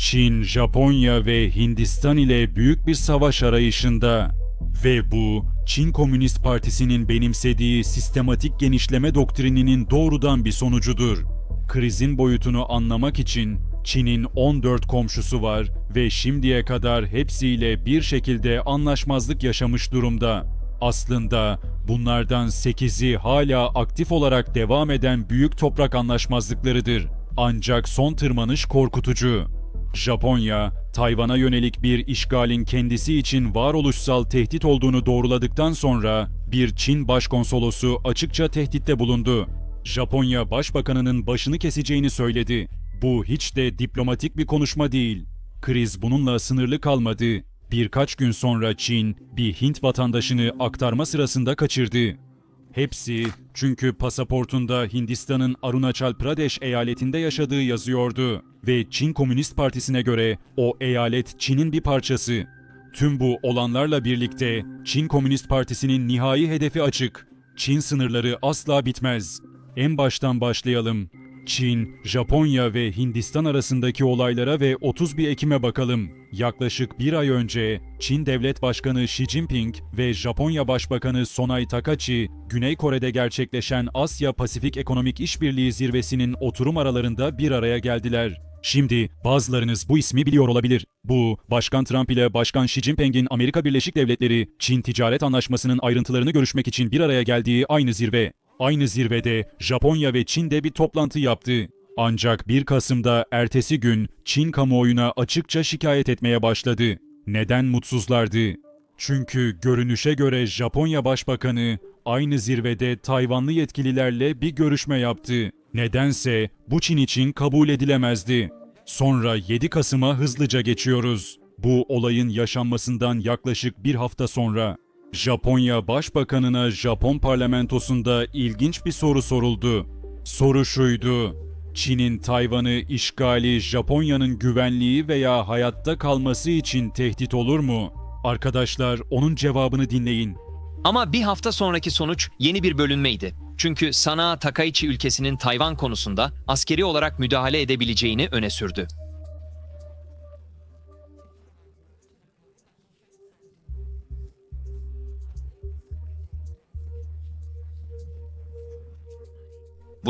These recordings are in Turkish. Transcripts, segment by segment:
Çin, Japonya ve Hindistan ile büyük bir savaş arayışında. Ve bu, Çin Komünist Partisi'nin benimsediği sistematik genişleme doktrininin doğrudan bir sonucudur. Krizin boyutunu anlamak için Çin'in 14 komşusu var ve şimdiye kadar hepsiyle bir şekilde anlaşmazlık yaşamış durumda. Aslında bunlardan 8'i hala aktif olarak devam eden büyük toprak anlaşmazlıklarıdır. Ancak son tırmanış korkutucu. Japonya, Tayvan'a yönelik bir işgalin kendisi için varoluşsal tehdit olduğunu doğruladıktan sonra bir Çin başkonsolosu açıkça tehditte bulundu. Japonya Başbakanının başını keseceğini söyledi. Bu hiç de diplomatik bir konuşma değil. Kriz bununla sınırlı kalmadı. Birkaç gün sonra Çin bir Hint vatandaşını aktarma sırasında kaçırdı. Hepsi çünkü pasaportunda Hindistan'ın Arunachal Pradesh eyaletinde yaşadığı yazıyordu ve Çin Komünist Partisi'ne göre o eyalet Çin'in bir parçası. Tüm bu olanlarla birlikte Çin Komünist Partisi'nin nihai hedefi açık. Çin sınırları asla bitmez. En baştan başlayalım. Çin, Japonya ve Hindistan arasındaki olaylara ve 31 Ekim'e bakalım. Yaklaşık bir ay önce Çin Devlet Başkanı Xi Jinping ve Japonya Başbakanı Sonai Takachi, Güney Kore'de gerçekleşen Asya-Pasifik Ekonomik İşbirliği Zirvesi'nin oturum aralarında bir araya geldiler. Şimdi bazılarınız bu ismi biliyor olabilir. Bu, Başkan Trump ile Başkan Xi Jinping'in Amerika Birleşik Devletleri, Çin Ticaret Anlaşması'nın ayrıntılarını görüşmek için bir araya geldiği aynı zirve. Aynı zirvede Japonya ve Çin de bir toplantı yaptı. Ancak 1 Kasım'da ertesi gün Çin kamuoyuna açıkça şikayet etmeye başladı. Neden mutsuzlardı? Çünkü görünüşe göre Japonya Başbakanı aynı zirvede Tayvanlı yetkililerle bir görüşme yaptı. Nedense bu Çin için kabul edilemezdi. Sonra 7 Kasım'a hızlıca geçiyoruz. Bu olayın yaşanmasından yaklaşık bir hafta sonra. Japonya Başbakanına Japon parlamentosunda ilginç bir soru soruldu. Soru şuydu. Çin'in Tayvan'ı işgali Japonya'nın güvenliği veya hayatta kalması için tehdit olur mu? Arkadaşlar onun cevabını dinleyin. Ama bir hafta sonraki sonuç yeni bir bölünmeydi. Çünkü Sana Takaichi ülkesinin Tayvan konusunda askeri olarak müdahale edebileceğini öne sürdü.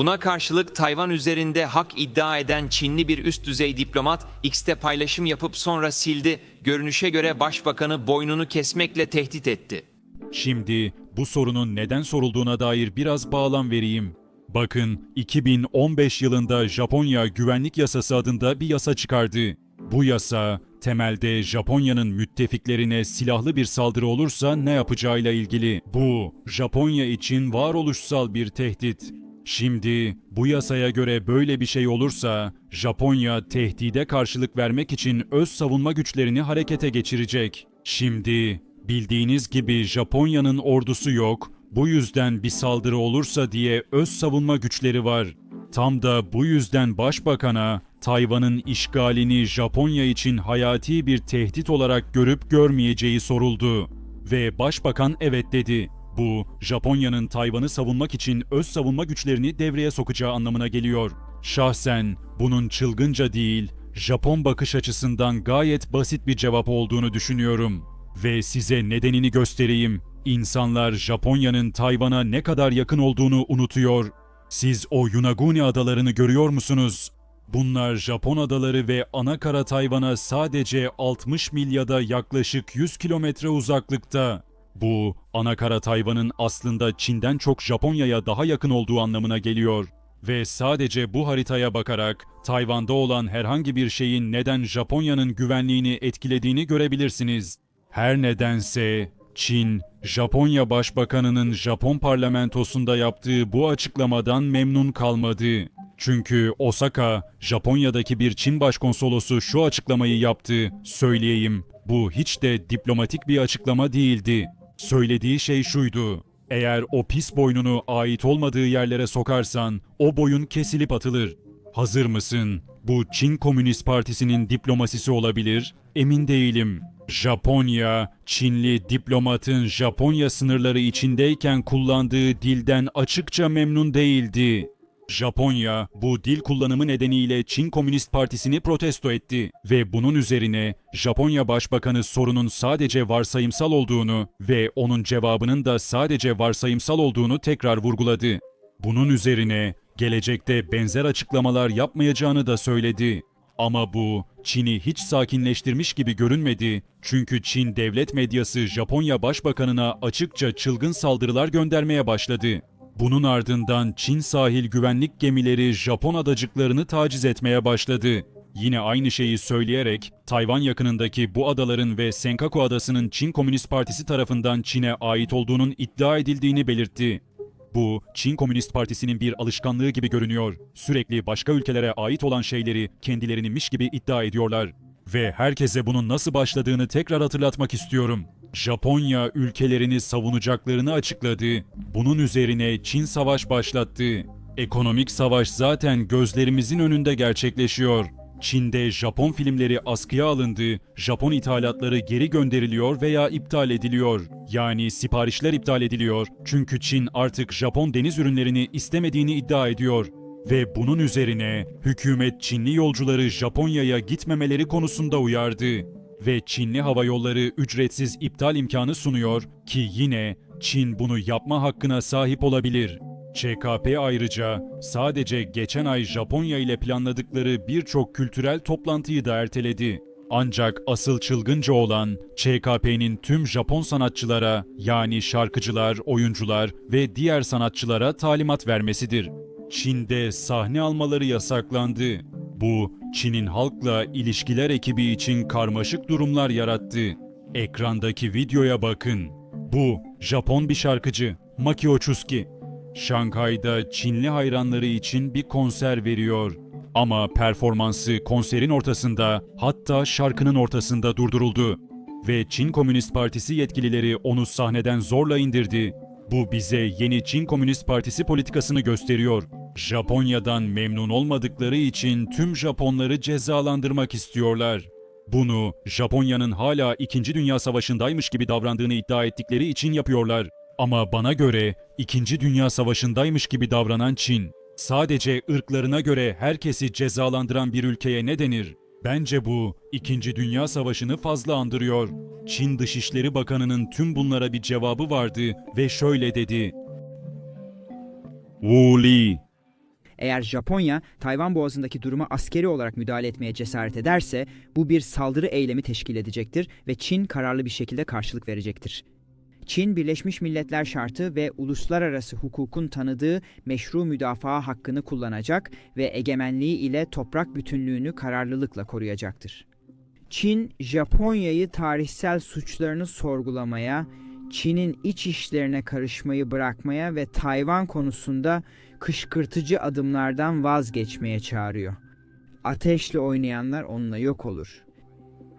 Buna karşılık Tayvan üzerinde hak iddia eden Çinli bir üst düzey diplomat X'te paylaşım yapıp sonra sildi. Görünüşe göre başbakanı boynunu kesmekle tehdit etti. Şimdi bu sorunun neden sorulduğuna dair biraz bağlam vereyim. Bakın 2015 yılında Japonya Güvenlik Yasası adında bir yasa çıkardı. Bu yasa temelde Japonya'nın müttefiklerine silahlı bir saldırı olursa ne yapacağıyla ilgili. Bu Japonya için varoluşsal bir tehdit. Şimdi bu yasaya göre böyle bir şey olursa Japonya tehdide karşılık vermek için öz savunma güçlerini harekete geçirecek. Şimdi bildiğiniz gibi Japonya'nın ordusu yok. Bu yüzden bir saldırı olursa diye öz savunma güçleri var. Tam da bu yüzden başbakana Tayvan'ın işgalini Japonya için hayati bir tehdit olarak görüp görmeyeceği soruldu. Ve başbakan evet dedi. Bu, Japonya'nın Tayvan'ı savunmak için öz savunma güçlerini devreye sokacağı anlamına geliyor. Şahsen bunun çılgınca değil, Japon bakış açısından gayet basit bir cevap olduğunu düşünüyorum. Ve size nedenini göstereyim. İnsanlar Japonya'nın Tayvan'a ne kadar yakın olduğunu unutuyor. Siz o Yunaguni adalarını görüyor musunuz? Bunlar Japon adaları ve ana kara Tayvan'a sadece 60 mil ya da yaklaşık 100 kilometre uzaklıkta. Bu, ana kara Tayvan'ın aslında Çin'den çok Japonya'ya daha yakın olduğu anlamına geliyor. Ve sadece bu haritaya bakarak Tayvan'da olan herhangi bir şeyin neden Japonya'nın güvenliğini etkilediğini görebilirsiniz. Her nedense Çin, Japonya Başbakanı'nın Japon parlamentosunda yaptığı bu açıklamadan memnun kalmadı. Çünkü Osaka, Japonya'daki bir Çin başkonsolosu şu açıklamayı yaptı. Söyleyeyim, bu hiç de diplomatik bir açıklama değildi. Söylediği şey şuydu. Eğer o pis boynunu ait olmadığı yerlere sokarsan o boyun kesilip atılır. Hazır mısın? Bu Çin Komünist Partisi'nin diplomasisi olabilir. Emin değilim. Japonya, Çinli diplomatın Japonya sınırları içindeyken kullandığı dilden açıkça memnun değildi. Japonya bu dil kullanımı nedeniyle Çin Komünist Partisi'ni protesto etti ve bunun üzerine Japonya Başbakanı sorunun sadece varsayımsal olduğunu ve onun cevabının da sadece varsayımsal olduğunu tekrar vurguladı. Bunun üzerine gelecekte benzer açıklamalar yapmayacağını da söyledi. Ama bu Çin'i hiç sakinleştirmiş gibi görünmedi. Çünkü Çin devlet medyası Japonya Başbakanına açıkça çılgın saldırılar göndermeye başladı. Bunun ardından Çin sahil güvenlik gemileri Japon adacıklarını taciz etmeye başladı. Yine aynı şeyi söyleyerek Tayvan yakınındaki bu adaların ve Senkaku adasının Çin Komünist Partisi tarafından Çin'e ait olduğunun iddia edildiğini belirtti. Bu, Çin Komünist Partisi'nin bir alışkanlığı gibi görünüyor. Sürekli başka ülkelere ait olan şeyleri kendilerininmiş gibi iddia ediyorlar. Ve herkese bunun nasıl başladığını tekrar hatırlatmak istiyorum. Japonya ülkelerini savunacaklarını açıkladı. Bunun üzerine Çin savaş başlattı. Ekonomik savaş zaten gözlerimizin önünde gerçekleşiyor. Çin'de Japon filmleri askıya alındı, Japon ithalatları geri gönderiliyor veya iptal ediliyor. Yani siparişler iptal ediliyor. Çünkü Çin artık Japon deniz ürünlerini istemediğini iddia ediyor. Ve bunun üzerine hükümet Çinli yolcuları Japonya'ya gitmemeleri konusunda uyardı. Ve Çinli hava yolları ücretsiz iptal imkanı sunuyor ki yine Çin bunu yapma hakkına sahip olabilir. ÇKP ayrıca sadece geçen ay Japonya ile planladıkları birçok kültürel toplantıyı da erteledi. Ancak asıl çılgınca olan ÇKP'nin tüm Japon sanatçılara yani şarkıcılar, oyuncular ve diğer sanatçılara talimat vermesidir. Çin'de sahne almaları yasaklandı. Bu Çin'in halkla ilişkiler ekibi için karmaşık durumlar yarattı. Ekrandaki videoya bakın. Bu Japon bir şarkıcı Maki Ochuski. Şanghay'da Çinli hayranları için bir konser veriyor. Ama performansı konserin ortasında hatta şarkının ortasında durduruldu. Ve Çin Komünist Partisi yetkilileri onu sahneden zorla indirdi. Bu bize yeni Çin Komünist Partisi politikasını gösteriyor. Japonya'dan memnun olmadıkları için tüm Japonları cezalandırmak istiyorlar. Bunu Japonya'nın hala 2. Dünya Savaşı'ndaymış gibi davrandığını iddia ettikleri için yapıyorlar. Ama bana göre 2. Dünya Savaşı'ndaymış gibi davranan Çin, sadece ırklarına göre herkesi cezalandıran bir ülkeye ne denir? Bence bu 2. Dünya Savaşı'nı fazla andırıyor. Çin Dışişleri Bakanı'nın tüm bunlara bir cevabı vardı ve şöyle dedi. Wu Li, Eğer Japonya, Tayvan Boğazı'ndaki duruma askeri olarak müdahale etmeye cesaret ederse bu bir saldırı eylemi teşkil edecektir ve Çin kararlı bir şekilde karşılık verecektir. Çin, Birleşmiş Milletler Şartı ve uluslararası hukukun tanıdığı meşru müdafaa hakkını kullanacak ve egemenliği ile toprak bütünlüğünü kararlılıkla koruyacaktır. Çin, Japonya'yı tarihsel suçlarını sorgulamaya, Çin'in iç işlerine karışmayı bırakmaya ve Tayvan konusunda kışkırtıcı adımlardan vazgeçmeye çağırıyor. Ateşle oynayanlar onunla yok olur.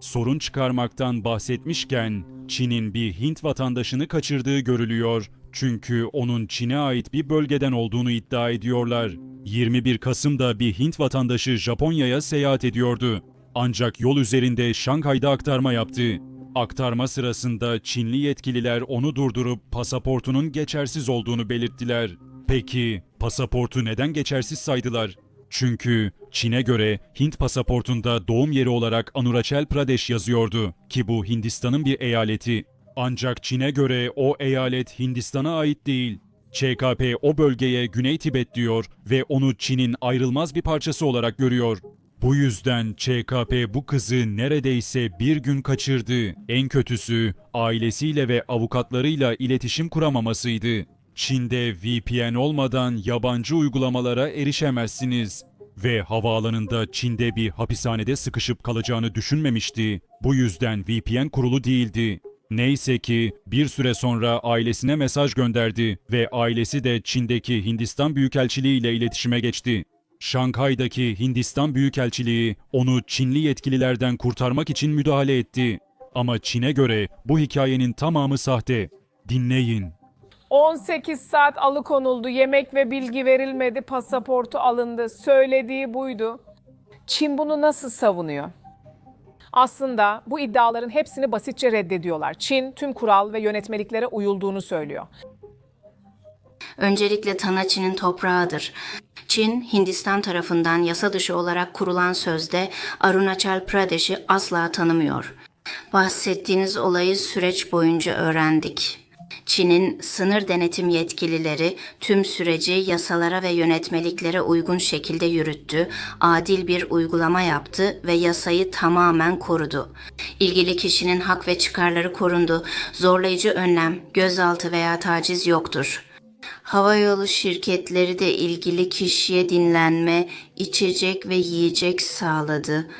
sorun çıkarmaktan bahsetmişken Çin'in bir Hint vatandaşını kaçırdığı görülüyor. Çünkü onun Çin'e ait bir bölgeden olduğunu iddia ediyorlar. 21 Kasım'da bir Hint vatandaşı Japonya'ya seyahat ediyordu. Ancak yol üzerinde Şanghay'da aktarma yaptı. Aktarma sırasında Çinli yetkililer onu durdurup pasaportunun geçersiz olduğunu belirttiler. Peki pasaportu neden geçersiz saydılar? Çünkü Çin'e göre Hint pasaportunda doğum yeri olarak Anurachal Pradesh yazıyordu ki bu Hindistan'ın bir eyaleti. Ancak Çin'e göre o eyalet Hindistan'a ait değil. ÇKP o bölgeye Güney Tibet diyor ve onu Çin'in ayrılmaz bir parçası olarak görüyor. Bu yüzden ÇKP bu kızı neredeyse bir gün kaçırdı. En kötüsü ailesiyle ve avukatlarıyla iletişim kuramamasıydı. Çin'de VPN olmadan yabancı uygulamalara erişemezsiniz. Ve havaalanında Çin'de bir hapishanede sıkışıp kalacağını düşünmemişti. Bu yüzden VPN kurulu değildi. Neyse ki bir süre sonra ailesine mesaj gönderdi ve ailesi de Çin'deki Hindistan Büyükelçiliği ile iletişime geçti. Şanghay'daki Hindistan Büyükelçiliği onu Çinli yetkililerden kurtarmak için müdahale etti. Ama Çin'e göre bu hikayenin tamamı sahte. Dinleyin. 18 saat alıkonuldu, yemek ve bilgi verilmedi, pasaportu alındı. Söylediği buydu. Çin bunu nasıl savunuyor? Aslında bu iddiaların hepsini basitçe reddediyorlar. Çin tüm kural ve yönetmeliklere uyulduğunu söylüyor. öncelikle Tana Çin'in toprağıdır. Çin, Hindistan tarafından yasa dışı olarak kurulan sözde Arunachal Pradesh'i asla tanımıyor. Bahsettiğiniz olayı süreç boyunca öğrendik. Çin'in sınır denetim yetkilileri tüm süreci yasalara ve yönetmeliklere uygun şekilde yürüttü, adil bir uygulama yaptı ve yasayı tamamen korudu. İlgili kişinin hak ve çıkarları korundu. Zorlayıcı önlem, gözaltı veya taciz yoktur. Havayolu şirketleri de ilgili kişiye dinlenme, içecek ve yiyecek sağladı.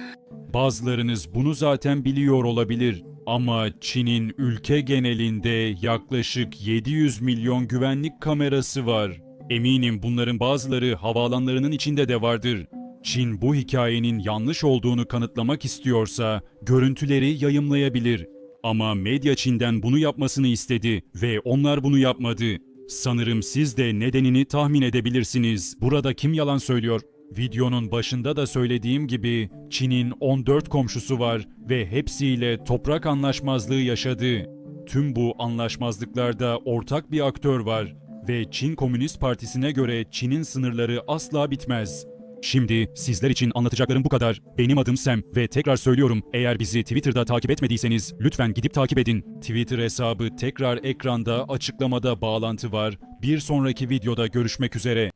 Bazılarınız bunu zaten biliyor olabilir ama Çin'in ülke genelinde yaklaşık 700 milyon güvenlik kamerası var. Eminim bunların bazıları havaalanlarının içinde de vardır. Çin bu hikayenin yanlış olduğunu kanıtlamak istiyorsa görüntüleri yayımlayabilir. Ama medya Çin'den bunu yapmasını istedi ve onlar bunu yapmadı. Sanırım siz de nedenini tahmin edebilirsiniz. Burada kim yalan söylüyor? Videonun başında da söylediğim gibi Çin'in 14 komşusu var ve hepsiyle toprak anlaşmazlığı yaşadı. Tüm bu anlaşmazlıklarda ortak bir aktör var ve Çin Komünist Partisi'ne göre Çin'in sınırları asla bitmez. Şimdi sizler için anlatacaklarım bu kadar. Benim adım Sam ve tekrar söylüyorum eğer bizi Twitter'da takip etmediyseniz lütfen gidip takip edin. Twitter hesabı tekrar ekranda açıklamada bağlantı var. Bir sonraki videoda görüşmek üzere.